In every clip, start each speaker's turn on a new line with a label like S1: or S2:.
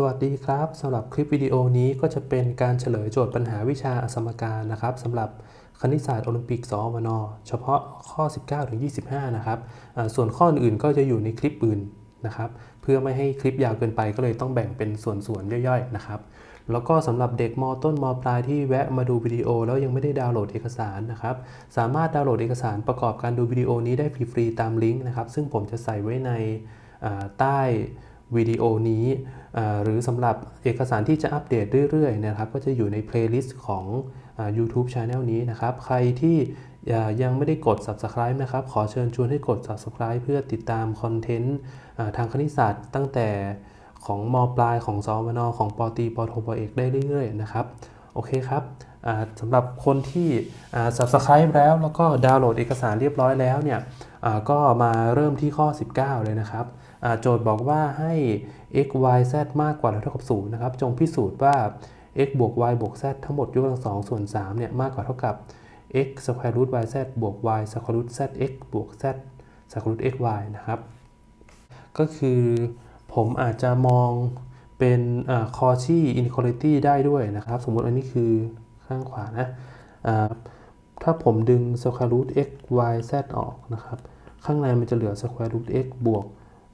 S1: สวัสดีครับสำหรับคลิปวิดีโอนี้ก็จะเป็นการเฉลยโจทย์ปัญหาวิชาอสมการนะครับสำหรับคณิตศาสตร์โอลิมปิกสอวนเฉพาะข้อ 19ถึง25 นะครับส่วนข้ออื่นก็จะอยู่ในคลิปอื่นนะครับเพื่อไม่ให้คลิปยาวเกินไปก็เลยต้องแบ่งเป็นส่วนๆย่อยๆนะครับแล้วก็สำหรับเด็กมต้นมปลายที่แวะมาดูวิดีโอ แล้วยังไม่ได้ดาวน์โหลดเอกสารนะครับสามารถดาวน์โหลดเอกสารประกอบการดูวิดีโอนี้ได้ฟรีๆตามลิงก์นะครับซึ่งผมจะใส่ไว้ในใต้วิดีโอนี้ หรือสำหรับเอกสารที่จะอัปเดตเรื่อยๆนะครับก็จะอยู่ในเพลย์ลิสต์ของ YouTube Channel นี้นะครับ ใครที่ยังไม่ได้กด Subscribe นะครับ ขอเชิญชวนให้กด Subscribe เพื่อติดตามคอนเทนต์ทางคณิตศาสตร์ตั้งแต่ของมปลายของสวนของปตีปโทปเอกได้เรื่อยๆนะครับ โอเคครับสำหรับคนที่ Subscribe แล้วแล้วก็ดาวน์โหลดเอกสารเรียบร้อยแล้วเนี่ยก็มาเริ่มที่ข้อ 19 เลยนะครับโจทย์บอกว่าให้ x y z มากกว่าหรือเท่ากับ0นะครับ จงพิสูจน์ว่า x บวก y บวก z ทั้งหมดยกกำลังสองส่วน3เนี่ยมากกว่าเท่ากับ x square root y z บวก y square root z x บวก z square root x y นะครับ ก็คือผมอาจจะมองเป็นคอชี่ inequality ได้ด้วยนะครับ สมมุติอันนี้คือข้างขวานะถ้าผมดึง square root x y z ออกนะครับ ข้างในมันจะเหลือ square root x บวก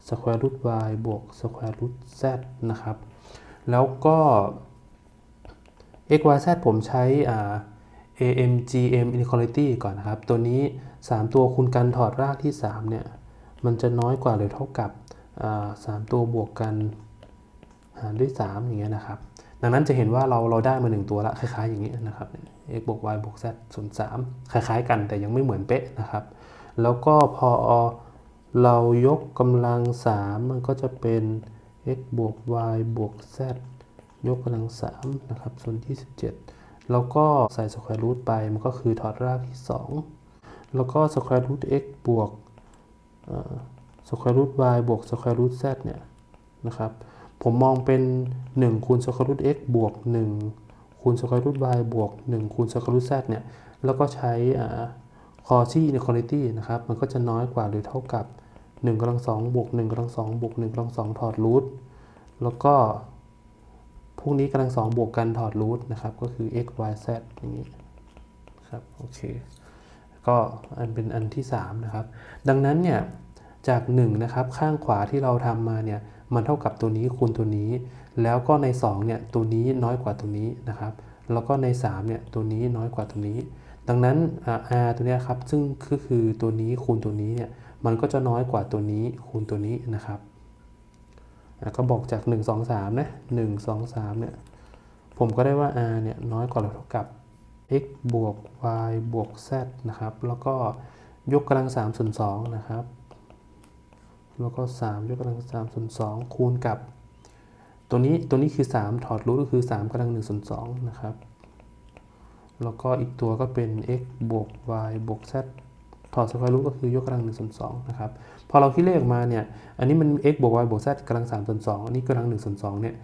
S1: square root y บวก square root z นะครับ แล้วก็ x y z ผมใช้อ่า AMGM inequality ก่อนนะครับ ตัวนี้ 3 ตัวคูณกันถอดรากที่ 3 เนี่ย มันจะน้อยกว่าหรือเท่ากับอ่า3ตัวบวกกันหารด้วย 3 อย่างเงี้ยนะครับ ดังนั้นจะเห็นว่าเราเราได้มา 1 ตัวละ คล้ายๆอย่างนี้นะครับ x บวก y บวก z ส่วน3คล้ายๆ กันแต่ยังไม่เหมือนเป๊ะนะครับ แล้วก็พอ เรายกกำลัง3มันก็จะเป็น x บวก y บวก z ยกกำลัง3นะครับ ส่วนที่17แล้วก็ใส่สแควร์รูทไป มันก็คือถอดรากที่ 2 แล้วก็สแควร์รูท x บวกสแควร์รูท y บวกสแควร์รูท z เนี่ยนะครับ ผมมองเป็น 1 คูณสแควร์รูท x บวก 1 คูณสแควร์รูท y บวก 1 คูณสแควร์รูท z เนี่ย แล้วก็ใช้คอชี่ inequality นะครับ มันก็จะน้อยกว่าหรือเท่ากับ 1กำลัง2บวก1กำลัง2บวก1กำลัง2ถอดรูทแล้วก็พวกนี้กำลัง2บวกกันถอดรูทนะครับ ก็คือ x y z อย่างนี้ครับโอเคก็อันเป็นอันที่ 3 นะครับ ดังนั้นเนี่ยจาก 1 นะครับ ข้างขวาที่เราทำมาเนี่ยมันเท่ากับตัวนี้คูณตัวนี้ แล้วก็ใน2เนี่ยตัวนี้น้อยกว่าตัวนี้นะครับ แล้วก็ใน3เนี่ยตัวนี้น้อยกว่าตัวนี้ ดังนั้น r ตัวนี้ครับซึ่งก็คือตัวนี้คูณตัวนี้เนี่ย มันก็จะน้อยกว่าตัวนี้คูณตัวนี้นะครับก็บอกจาก 1 2 3 นะ1 2 3 เนี่ย ผมก็ได้ว่า r เนี่ยน้อยกว่าหรือเท่ากับ x บวก y บวก z นะครับ แล้วก็ยกกำลัง3ส่วน2นะครับ แล้วก็ 3 ยกกำลัง3ส่วน2คูณกับ ตัวนี้ ตัวนี้คือ 3 ถอดรูทก็คือ 3กำลัง1ส่วน2นะครับ แล้วก็อีกตัวก็เป็น x บวก y บวก z ถอดสแควร์รูทก็คือยกกำลัง1ส่วน2นะครับ พอเราคิดเลขออกมาเนี่ย อันนี้มัน x บวก y บวก z กำลัง3ส่วน2อันนี้กำลัง1ส่วน2เนี่ย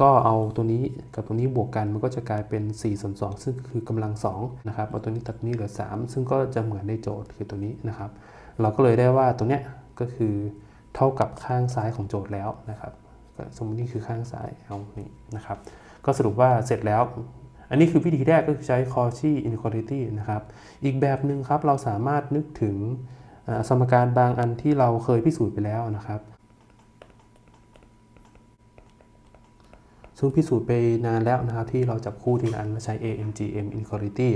S1: ก็เอาตัวนี้กับตัวนี้บวกกันมันก็จะกลายเป็น4ส่วน2ซึ่งคือกำลัง2นะครับ เอาตัวนี้ตัดนี้เหลือ 3 ซึ่งก็จะเหมือนในโจทย์คือตัวนี้นะครับ เราก็เลยได้ว่าตัวเนี้ยก็คือเท่ากับข้างซ้ายของโจทย์แล้วนะครับ สมมตินี่คือข้างซ้ายเอานี่นะครับ ก็สรุปว่าเสร็จแล้ว อันนี้คือวิธีแรกก็คือใช้ Cauchy inequality นะครับ อีกแบบหนึ่งครับเราสามารถนึกถึงสมการบางอันที่เราเคยพิสูจน์ไปแล้วนะครับ ซึ่งพิสูจน์ไปนานแล้วนะครับที่เราจับคู่ทีละอันมาใช้ AMGM inequality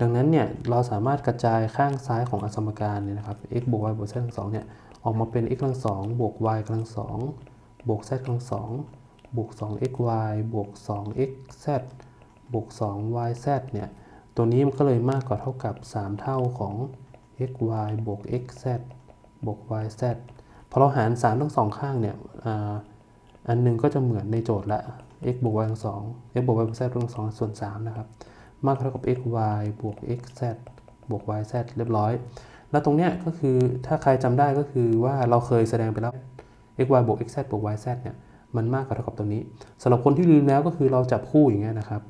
S1: ดังนั้นเนี่ยเราสามารถกระจายข้างซ้ายของอสมการเนี่ยนะครับ x บวก y บวก z กำลังสองเนี่ยออกมาเป็น x กำลังสองบวก y กำลังสองบวก z กำลังสองบวก 2xy บวก 2xz บวก 2yz เนี่ย ตัวนี้มันก็เลยมากกว่าเท่ากับ 3 เท่าของ xy บวก xz บวก yz พอเราหาร 3 ทั้งสองข้างเนี่ยอันหนึงก็จะเหมือนในโจทย์ละ x บวก y ทั้งสอง x บวก y บวก z ทั้งสองส่วน 3 นะครับ มากเท่ากับ xy บวก xz บวก yz เรียบร้อย แล้วตรงเนี้ยก็คือถ้าใครจำได้ก็คือว่าเราเคยแสดงไปแล้ว xy บวก xz บวก yz เนี่ย มันมากกว่าเท่ากับตรงนี้สำหรับคนที่ลืมแล้วก็คือเราจับคู่อย่างเงี้ยนะครับ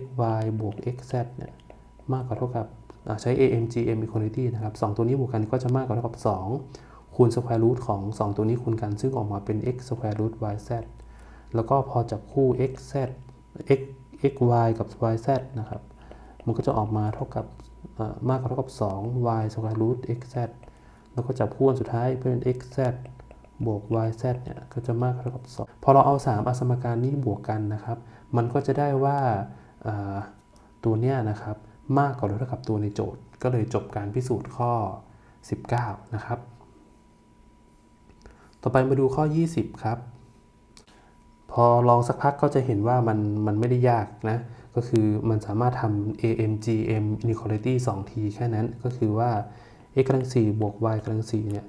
S1: xy บวก xz เนี่ยมากกว่าเท่ากับใช้ AMGM equality นะครับ2ตัวนี้บวกกันก็จะมากกว่าเท่ากับ 2 คูณ square root ของ 2 ตัวนี้คูณกัน ซึ่งออกมาเป็น x square root yz แล้วก็พอจับคู่ x z x x y กับ y z นะครับ มันก็จะออกมาเท่ากับมากกว่าเท่ากับ 2 y square root x z แล้วก็จับคู่อันสุดท้ายเป็น x z บวก y z เนี่ยก็จะมากกว่าเท่ากับ 2 พอเราเอา 3 อสมการนี้บวกกันนะครับ มันก็จะได้ว่า ตัวเนี้ยนะครับมากกว่าหรือเท่ากับตัวในโจทย์ ก็เลยจบการพิสูจน์ข้อ 19 นะครับ ต่อไปมาดูข้อ 20 ครับ พอลองสักพักก็จะเห็นว่ามันมันไม่ได้ยากนะ ก็คือมันสามารถทำ AMGM inequality 2 ทีแค่นั้น ก็คือว่า x กำลัง4บวก y กำลัง4เนี่ย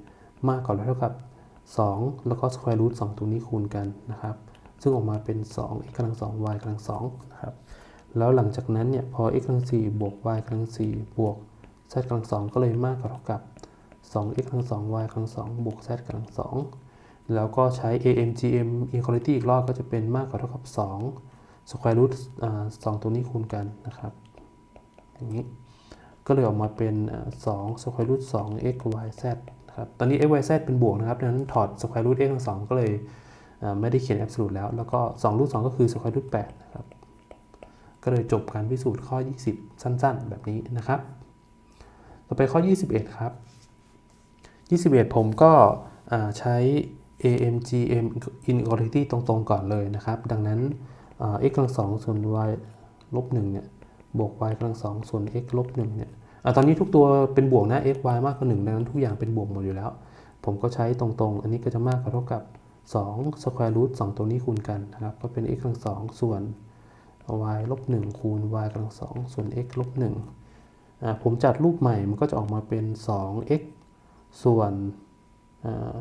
S1: มากกว่าหรือเท่ากับ 2 แล้วก็ square root 2 ตัวนี้คูณกันนะครับ ซึ่งออกมาเป็น 2 x กำลัง2 y กำลัง2นะครับ แล้วหลังจากนั้นเนี่ยพอ x กำลัง4บวก y กำลัง4บวก z กำลัง2ก็เลยมากกว่าเท่ากับ 2x กำลัง2 y กำลัง2บวก z กำลัง2แล้วก็ใช้ AMGM inequality อีกรอบก็จะเป็นมากกว่าเท่ากับ 2 square root อ่า2ตัวนี้คูณกันนะครับ อย่างนี้ ก็เลยออกมาเป็น2 square root 2 x y z ครับ ตอนนี้ x y z เป็นบวกนะครับดังนั้นถอด square root x ทั้งสองก็เลยไม่ได้เขียน absolute แล้ว แล้วก็2 root 2ก็คือ square root 8นะครับ ก็เลยจบการพิสูจน์ข้อ 20 สั้น ๆ แบบนี้นะครับ ต่อไปข้อ 21 ครับ 21 ผมก็ใช้ AMGM inequality ตรงๆ ก่อนเลยนะครับ ดังนั้น x กำลังสองส่วน y ลบ1เนี่ยบวก y กำลังสองส่วน x ลบ1เนี่ยอตอนนี้ทุกตัวเป็นบวกนะ x y มากกว่า1ดังนั้นทุกอย่างเป็นบวกหมดอยู่แล้ว ผมก็ใช้ตรงๆ อันนี้ก็จะมากกว่าเท่ากับ2 square root 2 ตัวนี้คูณกันนะครับ ก็เป็น x กำลังสองส่วน y ลบ1คูณ y กำลังสองส่วน x ลบ1อ่าผมจัดรูปใหม่มันก็จะออกมาเป็น 2x ส่วนอ่า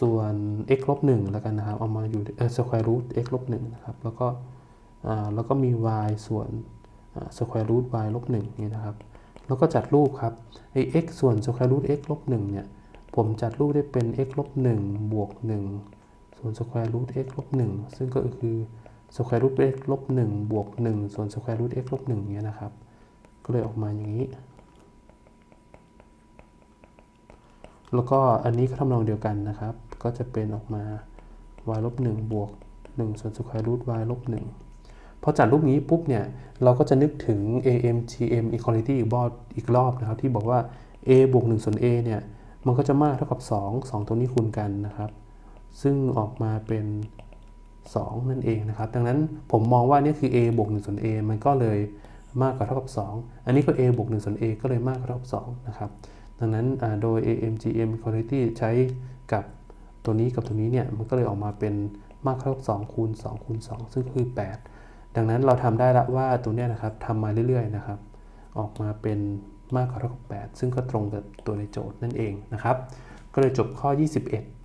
S1: ส่วน x ลบ1แล้วกันนะครับ เอามาอยู่เออ square root x ลบ1นะครับ แล้วก็แล้วก็มี y ส่วนอ่า square root y ลบ1นี่นะครับ แล้วก็จัดรูปครับไอ้ x ส่วน square root x ลบ1เนี่ย ผมจัดรูปได้เป็น x ลบ1บวก1ส่วน square root x ลบ1ซึ่งก็คือ square root x ลบ1บวก1ส่วน square root x ลบ1เนี่ยนะครับ ก็เลยออกมาอย่างนี้ แล้วก็อันนี้ก็ทำนองเดียวกันนะครับ ก็จะเป็นออกมา y ลบ1บวก1ส่วน square root y ลบ1พอจัดรูปนี้ปุ๊บเนี่ย เราก็จะนึกถึง AMGM equality อีกรอบอีกรอบนะครับ ที่บอกว่า a บวก1ส่วน a เนี่ย มันก็จะมากเท่ากับ 2 2 ตัวนี้คูณกันนะครับ ซึ่งออกมาเป็น 2 นั่นเองนะครับ ดังนั้นผมมองว่านี่คือ a บวก1ส่วน a มันก็เลยมากกว่าเท่ากับ 2 อันนี้ก็ a บวก1ส่วน a ก็เลยมากกว่าเท่ากับ2นะครับ ดังนั้นอ่าโดย AMGM quality ใช้กับตัวนี้กับตัวนี้เนี่ย มันก็เลยออกมาเป็นมากเท่ากับ2คูณ2คูณ2ซึ่งคือ 8 ดังนั้นเราทำได้ละว่าตัวเนี้ยนะครับทำมาเรื่อยๆนะครับ ออกมาเป็นมากกว่าเท่ากับ 8 ซึ่งก็ตรงกับตัวในโจทย์นั่นเองนะครับ ก็เลยจบข้อ 21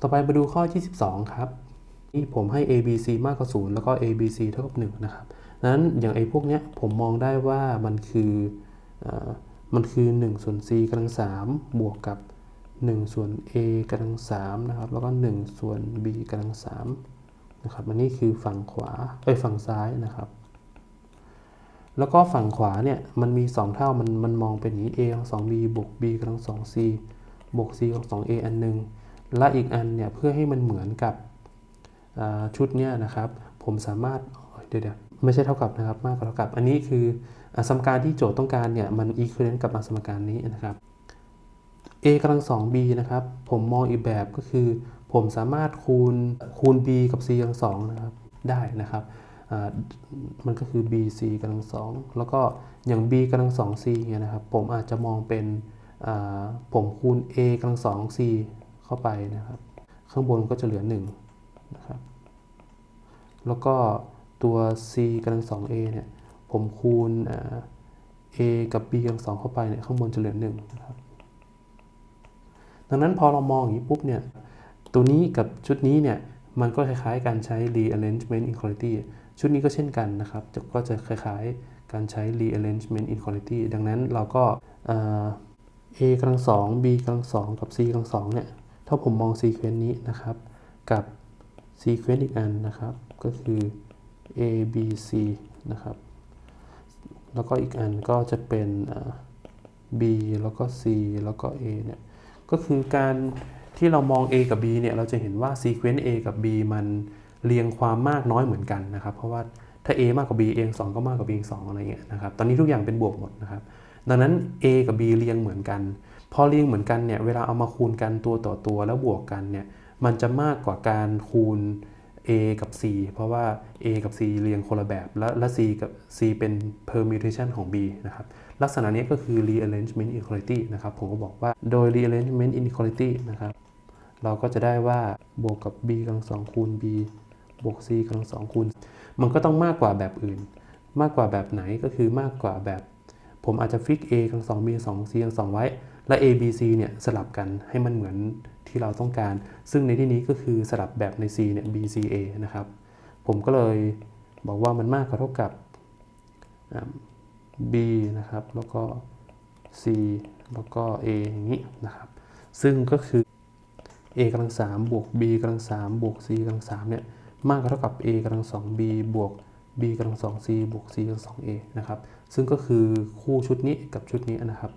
S1: ต่อไปมาดูข้อ 22 ครับนี่ผมให้ a b c มากกว่า 0 แล้วก็ a b c เท่ากับ 1 นะครับดังนั้นอย่างไอ้พวกเนี้ยผมมองได้ว่ามันคืออมันคือ1ส่วน c กำลัง3บวกกับ 1 ส่วน a กำลัง3นะครับ แล้วก็ 1 ส่วน b กำลัง3นะครับ อันนี้คือฝั่งขวาเอ้ยฝั่งซ้ายนะครับแล้วก็ฝั่งขวาเนี่ยมันมี 2 เท่ามันมันมองเป็นอย่างนี้ a กำลัง 2b บวก b กำลัง 2c บวก c กำลัง 2a อันหนึ่ง และอีกอันเนี่ยเพื่อให้มันเหมือนกับชุดเนี้ยนะครับ ผมสามารถเดี๋ยวไม่ใช่เท่ากับนะครับมากกว่าเท่ากับ อันนี้คือสมการที่โจทย์ต้องการเนี่ยมัน equivalent กับสมการนี้นะครับ a กำลัง 2b นะครับ ผมมองอีกแบบก็คือ ผมสามารถคูณคูณ b กับ c กำลัง2นะครับได้นะครับมันก็คือ bc กำลัง 2 แล้วก็อย่าง b กำลัง 2c เนี่ยนะครับ ผมอาจจะมองเป็นผมคูณ a กำลัง 2c เข้าไปนะครับ ข้างบนก็จะเหลือ1นะครับ แล้วก็ตัว c กำลัง 2a เนี่ย ผมคูณ a กับ b กำลัง2เข้าไปเนี่ย ข้างบนจะเหลือ1นะครับ ดังนั้นพอเรามองอย่างนี้ปุ๊บเนี่ย ตัวนี้กับชุดนี้เนี่ย มันก็คล้ายๆการใช้ rearrangement inequality ชุดนี้ก็เช่นกันนะครับจะก็จะคล้ายๆการใช้ rearrangement inequality ดังนั้นเราก็ a กำลัง2 b กำลัง2กับ c กำลัง2เนี่ย ถ้าผมมอง sequence นี้นะครับ กับ sequence อีกอันนะครับ ก็คือ a b c นะครับ แล้วก็อีกอันก็จะเป็น b แล้วก็ c แล้วก็ a เนี่ย ก็คือการที่เรามอง A กับ B เนี่ย เราจะเห็นว่า sequence A กับ B มันเรียงความมากน้อยเหมือนกันนะครับ เพราะว่าถ้า A มากกว่า B A 2ก็มากกว่า B เอง2อะไรเงี้ยนะครับ ตอนนี้ทุกอย่างเป็นบวกหมดนะครับ ดังนั้น A กับ B เรียงเหมือนกัน พอเรียงเหมือนกันเนี่ยเวลาเอามาคูณกันตัวต่อตัวแล้วบวกกันเนี่ยมันจะมากกว่าการคูณ A กับ C เพราะว่า A กับ C เรียงคนละแบบ และและ C กับ C เป็น permutation ของ B นะครับลักษณะนี้ก็คือ rearrangement inequality นะครับผมก็บอกว่าโดย rearrangement inequality นะครับเราก็จะได้ว่าบวกกับ b กำลังสองคูณ b บวก c กำลังสองคูณ มันก็ต้องมากกว่าแบบอื่น มากกว่าแบบไหนก็คือมากกว่าแบบ ผมอาจจะฟิก a กำลังสอง b กำลังสอง c กำลังสองไว้ และ a b c เนี่ยสลับกันให้มันเหมือนที่เราต้องการ ซึ่งในที่นี้ก็คือสลับแบบใน c เนี่ย b c a นะครับ ผมก็เลยบอกว่ามันมากกว่าเท่ากับ b นะครับ แล้วก็ c แล้วก็ a อย่างนี้นะครับ ซึ่งก็คือ a กำลัง3บวก b กำลัง3บวก c กำลัง3เนี่ยมากกว่าเท่ากับ a กำลัง2 b บวก b กำลัง2 c บวก c กำลัง2 a นะครับ ซึ่งก็คือคู่ชุดนี้กับชุดนี้นะครับ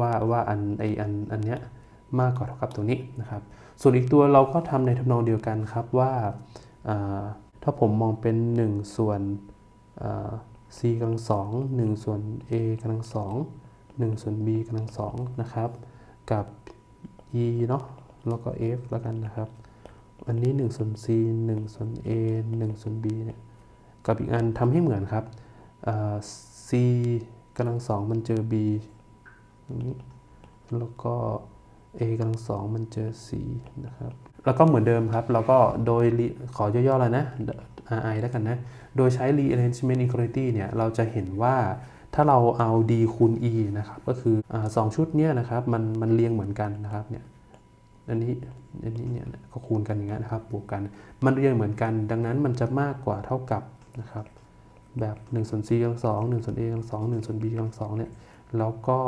S1: ว่าว่าอันไออันอันเนี้ยมากกว่าเท่ากับตัวนี้นะครับ ส่วนอีกตัวเราก็ทำในทำนองเดียวกันครับว่าถ้าผมมองเป็น 1 ส่วน c กำลัง2 1ส่วน a กำลัง2 1ส่วน b กำลัง2นะครับกับ e เนาะแล้วก็ f แล้วกันนะครับอันนี้1ส่วน c 1ส่วน a 1ส่วน b เนี่ยกับอีกอันทำให้เหมือนครับ c กำลังสองมันเจอ b นี้แล้วก็ a กำลังสองมันเจอ c นะครับ แล้วก็เหมือนเดิมครับ เราก็โดยขอย่อๆแล้วนะ ri แล้วกันนะ โดยใช้ rearrangement equality เนี่ย เราจะเห็นว่าถ้าเราเอา d คูณ e นะครับ ก็คืออสองชุดเนี้ยนะครับ มันมันเรียงเหมือนกันนะครับ เนี่ย อันนี้ อันนี้เนี่ยก็คูณกันอย่างเงี้ยนะครับ บวกกัน มันเรียงเหมือนกัน ดังนั้นมันจะมากกว่าเท่ากับนะครับ แบบ1ส่วน c กำลังสอง1ส่วน a กำลังสอง1ส่วน b กำลังสองเนี่ย แล้วก็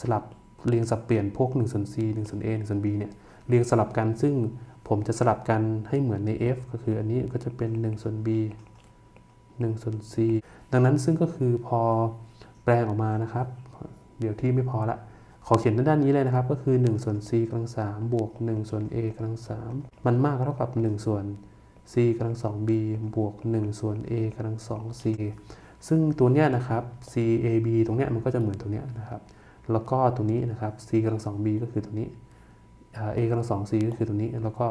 S1: สลับเรียงสับเปลี่ยนพวก1ส่วน c 1ส่วน a 1ส่วน b เนี่ยเรียงสลับกันซึ่งผมจะสลับกันให้เหมือนใน f ก็คืออันนี้ก็จะเป็น1ส่วน b 1ส่วน c ดังนั้นซึ่งก็คือพอแปลงออกมานะครับ เดี๋ยวที่ไม่พอละ ขอเขียนด้านนี้เลยนะครับ ก็คือ1ส่วน c กำลัง3บวก1ส่วน a กำลัง3มันมากเท่ากับ1ส่วน c กำลัง 2b บวก1ส่วน a กำลัง 2c ซึ่งตัวเนี้ยนะครับ c a b ตรงเนี้ยมันก็จะเหมือนตัวเนี้ยนะครับ แล้วก็ตัวนี้นะครับ c กำลัง 2b ก็คือตัวนี้ a กำลัง 2c ก็คือตัวนี้ แล้วก็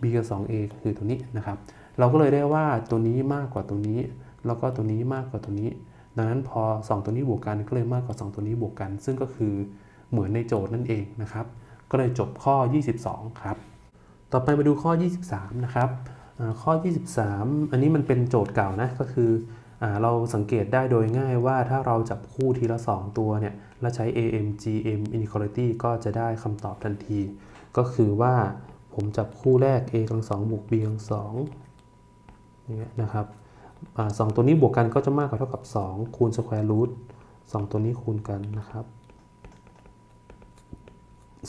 S1: b กำลัง 2a ก็คือตัวนี้นะครับ เราก็เลยได้ว่าตัวนี้มากกว่าตัวนี้ แล้วก็ตัวนี้มากกว่าตัวนี้ ดังนั้นพอ 2 ตัวนี้บวกกันก็เลยมากกว่า 2 ตัวนี้บวกกัน ซึ่งก็คือเหมือนในโจทย์นั่นเองนะครับ ก็เลยจบข้อ 22 ครับ ต่อไปมาดูข้อ 23 นะครับอ่าข้อ 23 อันนี้มันเป็นโจทย์เก่านะ ก็คืออเราสังเกตได้โดยง่ายว่าถ้าเราจับคู่ทีละ 2 ตัวเนี่ย แล้วใช้ AM GM inequality ก็จะได้คำตอบทันที ก็คือว่าผมจับคู่แรก a กำลังสองบวก b กำลังสองอย่นะครับอสองตัวนี้บวกกันก็จะมากกว่าเท่ากับ 2 คูณ square root สองตัวนี้คูณกันนะครับ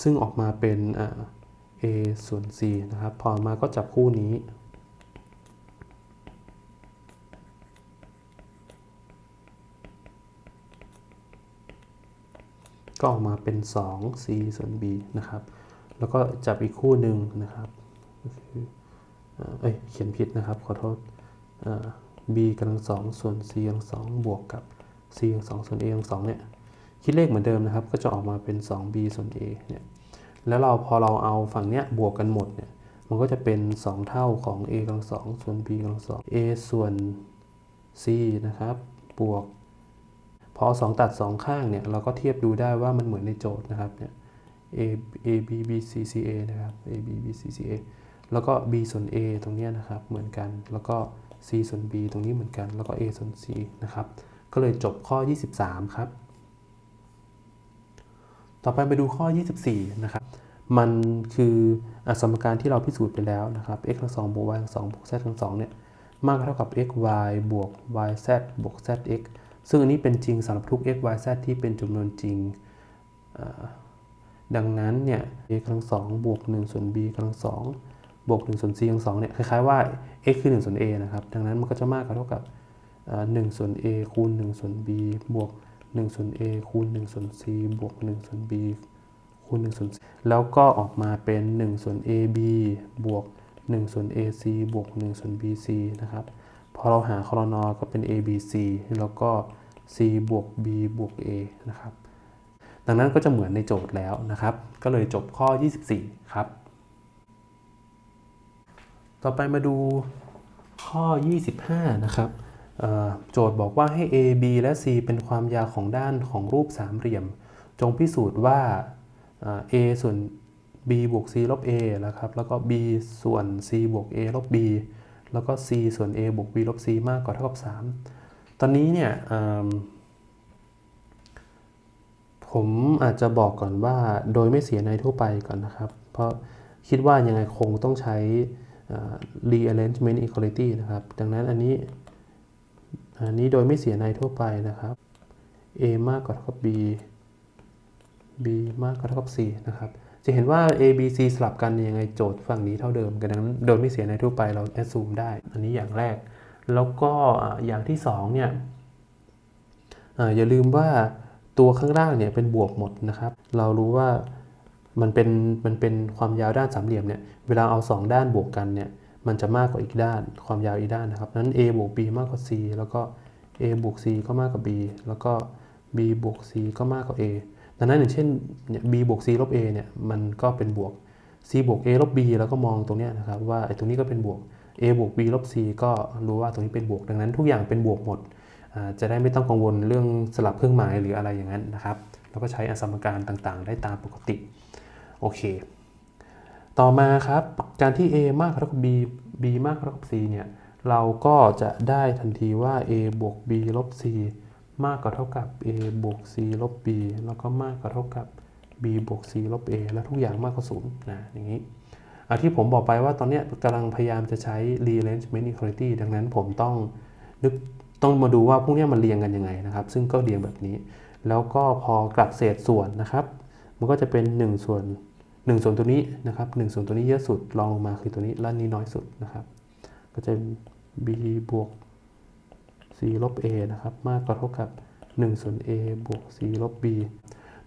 S1: ซึ่งออกมาเป็น a ส่วน c นะครับ พอมาก็จับคู่นี้ ก็ออกมาเป็น 2 c ส่วน b นะครับ แล้วก็จับอีกคู่หนึ่งนะครับก็คือเอ่อเอ้ยเขียนผิดนะครับ ขอโทษ b กำลังสองส่วน c กำลังสองบวกกับ c กำลังสองส่วน a กำลังสองเนี่ยคิดเลขเหมือนเดิมนะครับ ก็จะออกมาเป็น 2b ส่วน a เนี่ยแล้วเราพอเราเอาฝั่งเนี้ยบวกกันหมดเนี่ยมันก็จะเป็น 2 เท่าของ a กำลังสองส่วน b กำลังสอง a ส่วน c นะครับบวก พอ 2 ตัด 2 ข้างเนี่ยเราก็เทียบดูได้ว่ามันเหมือนในโจทย์นะครับเนี่ย a a b b c c a นะครับ a b b c c a แล้วก็ b ส่วน a ตรงนี้นะครับเหมือนกัน แล้วก็ c ส่วน b ตรงนี้เหมือนกัน แล้วก็ a ส่วน c นะครับ ก็เลยจบข้อ 23 ครับ ต่อไปไปดูข้อ 24 นะครับ มันคืออสมการที่เราพิสูจน์ไปแล้วนะครับ x ทั้ง2บวก y ทั้ง2บวก z ทั้ง2เนี่ยมากเท่ากับ x y บวก y z บวก z x ซึ่งอันนี้เป็นจริงสำหรับทุก x y z ที่เป็นจำนวนจริง ดังนั้นเนี่ย a กำลัง2บวก1ส่วน b กำลัง2บวก1ส่วน c กำลัง2เนี่ยคล้ายๆว่า x คือ1ส่วน a นะครับ ดังนั้นมันก็จะมากกว่าเท่ากับอ่า1ส่วน a คูณ1ส่วน b บวก1ส่วน a คูณ1ส่วน c บวก1ส่วน b คูณ1ส่วน4แล้วก็ออกมาเป็น1ส่วน AB บวก1ส่วน AC บวก1ส่วน BC นะครับ พอเราหาคอรนอก็เป็น ABC แล้วก็ C บวก B บวก A นะครับ ดังนั้นก็จะเหมือนในโจทย์แล้วนะครับ ก็เลยจบข้อ 24 ครับ ต่อไปมาดูข้อ 25 นะครับโจทย์บอกว่าให้ A B และ C เป็นความยาวของด้านของรูปสามเหลี่ยม จงพิสูจน์ว่า A ส่วน B บวก C ลบ A นะครับ แล้วก็ B ส่วน C บวก A ลบ B แล้วก็ C ส่วน A บวก B ลบ C มากกว่าเท่ากับ 3 ตอนนี้เนี่ยผมอาจจะบอกก่อนว่าโดยไม่เสียในทั่วไปก่อนนะครับ เพราะคิดว่ายังไงคงต้องใช้ rearrangement equality นะครับ ดังนั้นอันนี้อันนี้โดยไม่เสียในทั่วไปนะครับ a มากกว่าเท่ากับ b b มากกว่าเท่ากับ c นะครับ จะเห็นว่า a b c สลับกันยังไงโจทย์ฝั่งนี้เท่าเดิมกันดังนั้นโดยไม่เสียในทั่วไปเรา assume ได้ อันนี้อย่างแรก แล้วก็อย่างที่สองเนี่ยออย่าลืมว่าตัวข้างล่างเนี่ยเป็นบวกหมดนะครับ เรารู้ว่ามันเป็นมันเป็นความยาวด้านสามเหลี่ยมเนี่ยเวลาเอาสองด้านบวกกันเนี่ยมันจะมากกว่าอีกด้าน ความยาวอีกด้านนะครับนั้น a บวก b มากกว่า c แล้วก็ a บวก c ก็มากกว่า b แล้วก็ b บวก c ก็มากกว่า a ดังนั้นอย่างเช่นเนี่ย b บวก c ลบ a เนี่ยมันก็เป็นบวก c บวก a ลบ b แล้วก็มองตรงนี้นะครับว่าไอ้ตรงนี้ก็เป็นบวก a บวก b ลบ c ก็รู้ว่าตรงนี้เป็นบวก ดังนั้นทุกอย่างเป็นบวกหมด จะได้ไม่ต้องกังวลเรื่องสลับเครื่องหมายหรืออะไรอย่างนั้นนะครับแล้วก็ใช้อสมการต่างๆ ได้ตามปกติ โอเค ต่อมาครับ การที่ a มากกว่าเท่ากับ b b มากกว่าเท่ากับ c เนี่ย เราก็จะได้ทันทีว่า a บวก b ลบ c มากกว่าเท่ากับ a บวก c ลบ b แล้วก็มากกว่าเท่ากับ b บวก c ลบ a และทุกอย่างมากกว่า0นะอย่างนี้อที่ผมบอกไปว่าตอนนี้กำลังพยายามจะใช้ rearrangement equality ดังนั้นผมต้องนึกต้องมาดูว่าพวกนี้มันเรียงกันยังไงนะครับ ซึ่งก็เรียงแบบนี้ แล้วก็พอกลับเศษส่วนนะครับ มันก็จะเป็น 1 ส่วน 1 ส่วนตัวนี้นะครับ1ส่วนตัวนี้เยอะสุดรองลงมาคือตัวนี้และนี้น้อยสุดนะครับ ก็จะ b บวก c ลบ a นะครับ มากกว่าเท่ากับ1ส่วน a บวก c ลบ b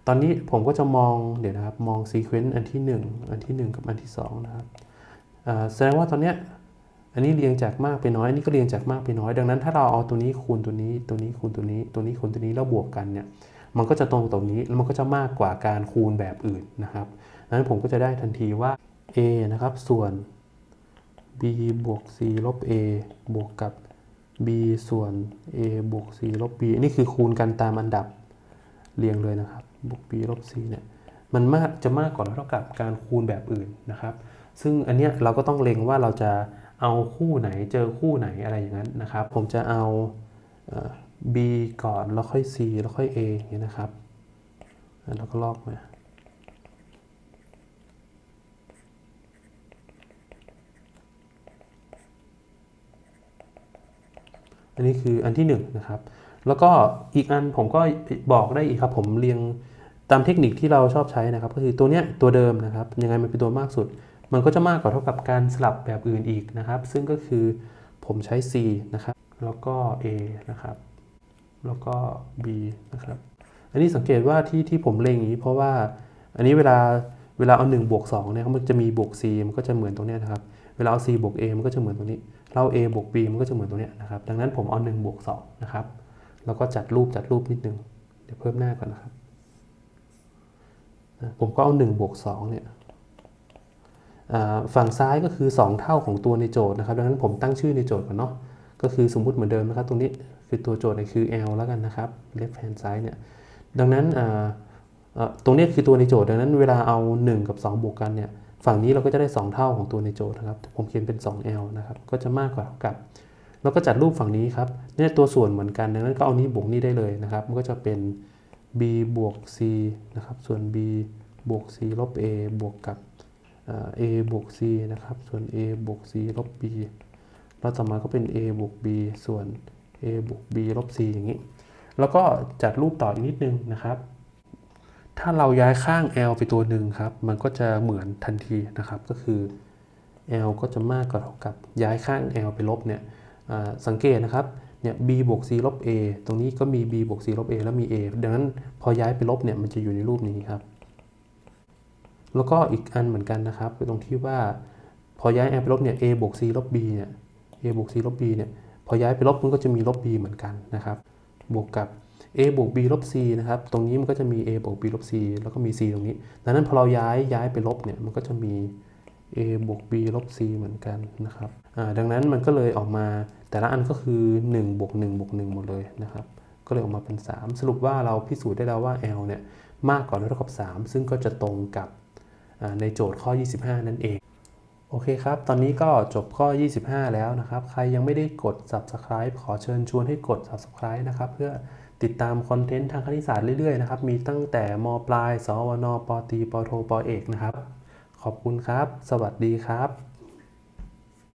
S1: ตอนนี้ผมก็จะมองเดี๋ยวนะครับ มองซีเควนต์อันที่ 1 อันที่ 1 กับอันที่ 2 นะครับแสดงว่าตอนเนี้ยอันนี้เรียงจากมากไปน้อย อันนี้ก็เรียงจากมากไปน้อย ดังนั้นถ้าเราเอาตัวนี้คูณตัวนี้ ตัวนี้คูณตัวนี้ ตัวนี้คูณตัวนี้แล้วบวกกันเนี่ย มันก็จะตรงตรงนี้ แล้วมันก็จะมากกว่าการคูณแบบอื่นนะครับดังนั้นผมก็จะได้ทันทีว่า a นะครับ ส่วน b บวก c ลบ a บวกกับ b ส่วน a บวก c ลบ b นนี้คือคูณกันตามอันดับเรียงเลยนะครับ บวก b ลบ c เนี่ย มันมากจะมากกว่าหรือเท่ากับการคูณแบบอื่นนะครับ ซึ่งอันเนี้ยเราก็ต้องเล็งว่าเราจะเอาคู่ไหนเจอคู่ไหนอะไรอย่างนั้นนะครับ ผมจะเอา b ก่อนแล้วค่อย c แล้วค่อย a อย่างเงี้นะครับ แล้วก็ลอกมา อันนี้คืออันที่1นงนะครับ แล้วก็อีกอันผมก็บอกได้อีกครับ ผมเรียงตามเทคนิคที่เราชอบใช้นะครับ ก็คือตัวเนี้ยตัวเดิมนะครับ ยังไงมันเป็นตัวมากสุด มันก็จะมากกว่าเท่ากับการสลับแบบอื่นอีกนะครับ ซึ่งก็คือผมใช้ c นะครับ แล้วก็ a นะครับ แล้วก็ b นะครับ อันนี้สังเกตว่าที่ที่ผมเล็งอย่างนี้ เพราะว่าอันนี้เวลาเวลาเอา1บวก2เนี่ยมันจะมีบวก c มันก็จะเหมือนตรงเนี้ยนะครับ เวลาเอา c บวก a มันก็จะเหมือนตรงนี้ เรา a บวก b มันก็จะเหมือนตรงเนี้ยนะครับ ดังนั้นผมเอา1บวก2นะครับ แล้วก็จัดรูปจัดรูปนิดนึง เดี๋ยวเพิ่มหน้าก่อนนะครับ ผมก็เอา1บวก2เนี่ยฝั่งซ้ายก็คือ 2 เท่าของตัวในโจทย์นะครับ ดังนั้นผมตั้งชื่อในโจทย์ก่อนเนาะ ก็คือสมมุติเหมือนเดิมนะครับ ตรงนี้คือตัวโจทย์เนี่ยคือ L แล้วกันนะครับ left hand side เนี่ย ดังนั้นตรงนี้คือตัวในโจทย์ ดังนั้นเวลาเอา 1 กับ 2 บวกกันเนี่ย ฝั่งนี้เราก็จะได้ 2 เท่าของตัวในโจทย์นะครับ ผมเขียนเป็น 2L นะครับ ก็จะมากกว่าเท่ากับ แล้วก็จัดรูปฝั่งนี้ครับเนี่ยตัวส่วนเหมือนกัน ดังนั้นก็เอานี้บวกนี้ได้เลยนะครับ มันก็จะเป็น b บวก c นะครับ ส่วน b บวก c ลบ a บวกกับอ่า a บวก c นะครับ ส่วน a บวก c ลบ b แล้วต่อมาก็เป็น a บวก b ส่วน a บวก b ลบ c อย่างนี้ แล้วก็จัดรูปต่ออีกนิดนึงนะครับ ถ้าเราย้ายข้าง l ไปตัวหนึ่งครับ มันก็จะเหมือนทันทีนะครับ ก็คือ l ก็จะมากกว่าเท่ากับย้ายข้าง l ไปลบเนี่ยสังเกตนะครับ เนี่ย b บวก c ลบ a ตรงนี้ก็มี b บวก c ลบ a แล้วมี a ดังนั้นพอย้ายไปลบเนี่ย มันจะอยู่ในรูปนี้ครับ แล้วก็อีกอันเหมือนกันนะครับคือตรงที่ว่า พอย้าย r ไปลบเนี่ย a บวก c ลบ b เนี่ย a บวก c ลบ b เนี่ย พอย้ายไปลบมันก็จะมีลบ b เหมือนกันนะครับ บวกกับ a บวก b ลบ c นะครับ ตรงนี้มันก็จะมี a บวก b ลบ c แล้วก็มี c ตรงนี้ ดังนั้นพอเราย้ายย้ายไปลบเนี่ย มันก็จะมี a บวก b ลบ c เหมือนกันนะครับ ดังนั้นมันก็เลยออกมาแต่ละอันก็คือ1บวก1บวก1หมดเลยนะครับ ก็เลยออกมาเป็น 3 สรุปว่าเราพิสูจน์ได้แล้วว่า l เนี่ยมากกว่าหรือเท่ากับ 3 ซึ่งก็จะตรงกับในโจทย์ข้อ 25 นั่นเองโอเคครับ ตอนนี้ก็จบข้อ 25 แล้วนะครับ ใครยังไม่ได้กด subscribe ขอเชิญชวนให้กด subscribe นะครับ เพื่อ ติดตามคอนเทนต์ทางคณิตศาสตร์เรื่อยๆนะครับมีตั้งแต่มปลาย สวนปตีปโทปเอกนะครับ ขอบคุณครับ สวัสดีครับ